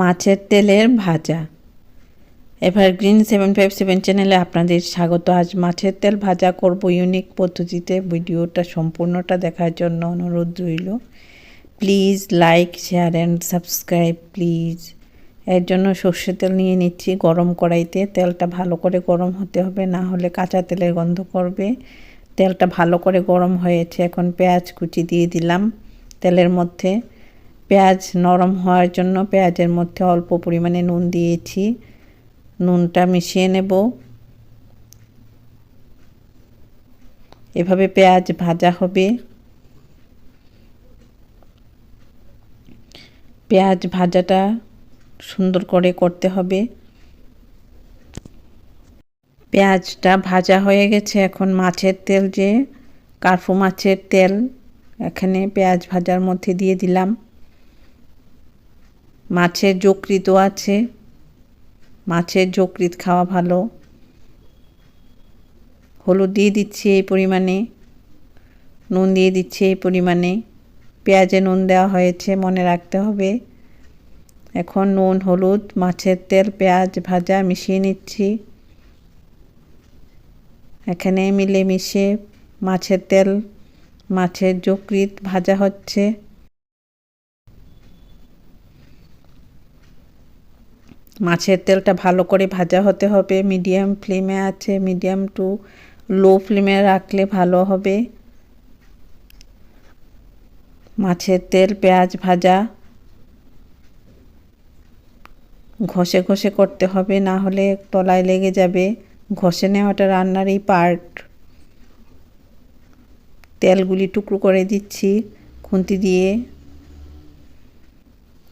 মাছের তেলের ভাজা। এভারগ্রিন সেভেন ফাইভ সেভেন চ্যানেলে আপনাদের স্বাগত। আজ মাছের তেল ভাজা করব ইউনিক পদ্ধতিতে। ভিডিওটা সম্পূর্ণটা দেখার জন্য অনুরোধ রইল। Please like, share and subscribe, please. এর জন্য সর্ষে তেল নিয়ে নিচ্ছি গরম কড়াইতে। তেলটা ভালো করে গরম হতে হবে, না হলে কাঁচা তেলের গন্ধ করবে। তেলটা ভালো করে গরম হয়েছে, এখন পেঁয়াজ কুচি দিয়ে দিলাম তেলের মধ্যে। পেঁয়াজ নরম হওয়ার জন্য পেঁয়াজের মধ্যে অল্প পরিমাণে নুন দিয়েছি। নুনটা মিশিয়ে নেব। এভাবে পেঁয়াজ ভাজা হবে। পেঁয়াজ ভাজাটা সুন্দর করে করতে হবে। পেঁয়াজটা ভাজা হয়ে গেছে। এখন মাছের তেল যে, কার্ফু মাছের তেল, এখানে পেঁয়াজ ভাজার মধ্যে দিয়ে দিলাম। মাছের যকৃতও আছে। মাছের যকৃত খাওয়া ভালো। হলুদ দিয়ে দিচ্ছি এই পরিমাণে। নুন দিয়ে দিচ্ছি এই পরিমাণে। পেঁয়াজে নুন দেওয়া হয়েছে, মনে রাখতে হবে। এখন নুন, হলুদ, মাছের তেল, পেঁয়াজ ভাজা মিশিয়ে নিচ্ছি। এখানে মিলেমিশে মাছের তেল, মাছের যকৃত ভাজা হচ্ছে। মাছের তেলটা ভালো করে ভাজা হতে হবে। মিডিয়াম ফ্লেমে আছে মিডিয়াম টু লো ফ্লেমে রাখলে ভালো হবে। মাছের তেল, পেঁয়াজ ভাজা। ঘষে ঘষে করতে হবে, না হলে তলায় লেগে যাবে। ঘষে নেওয়াটা রান্নারই পার্ট তেলগুলি টুকরো করে দিচ্ছি খুন্তি দিয়ে।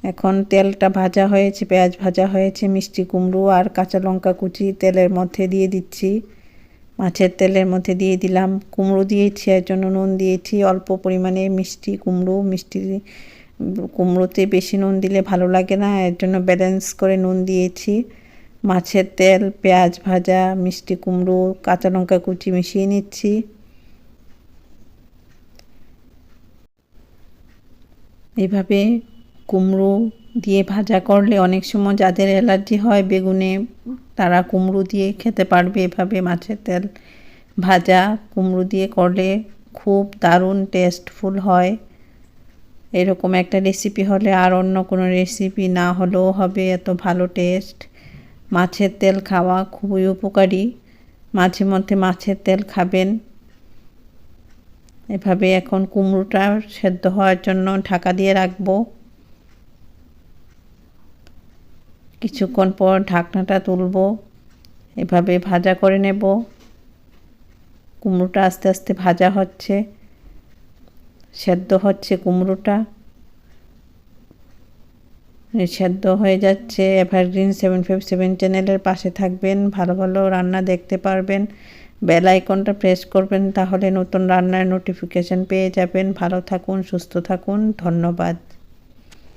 এখন তেলটা ভাজা হয়েছে, পেঁয়াজ ভাজা হয়েছে, মিষ্টি কুমড়ো আর কাঁচা লঙ্কা কুচি তেলের মধ্যে দিয়ে দিচ্ছি। মাছের তেলের মধ্যে দিয়ে দিলাম। কুমড়ো দিয়েছি, এর জন্য নুন দিয়েছি। অল্প পরিমাণে মিষ্টি কুমড়ো, মিষ্টি কুমড়োতে বেশি নুন দিলে ভালো লাগে না, এর জন্য ব্যালেন্স করে নুন দিয়েছি। মাছের তেল, পেঁয়াজ ভাজা, মিষ্টি কুমড়ো, কাঁচা লঙ্কা কুচি মিশিয়ে নিচ্ছি। এভাবে কুমড়ো দিয়ে ভাজা করলে অনেক সময় যাদের অ্যালার্জি হয় বেগুনে, তারা কুমড়ো দিয়ে খেতে পারবে এভাবে মাছের তেল। ভাজা কুমড়ো দিয়ে করলে খুব দারুণ টেস্টফুল হয়। এরকম একটা রেসিপি হলে আর অন্য কোনো রেসিপি না হলেও হবে, এত ভালো টেস্ট মাছের তেল খাওয়া খুবই উপকারী। মাঝে মধ্যে মাছের তেল খাবেন। এভাবে এখন কুমড়োটা সেদ্ধ হওয়ার জন্য ঢাকা দিয়ে রাখব। কিছুক্ষণ পর ঢাকনাটা তুলব, এভাবে ভাজা করে নেব। কুমড়োটা আস্তে আস্তে ভাজা হচ্ছে, সেদ্ধ হচ্ছে কুমড়োটা। সেদ্ধ হয়ে যাচ্ছে এভারগ্রিন সেভেন ফাইভ সেভেন চ্যানেলের পাশে থাকবেন, ভালো ভালো রান্না দেখতে পারবেন। বেল আইকনটা প্রেস করবেন, তাহলে নতুন রান্নার নোটিফিকেশান পেয়ে যাবেন। ভালো থাকুন, সুস্থ থাকুন, ধন্যবাদ।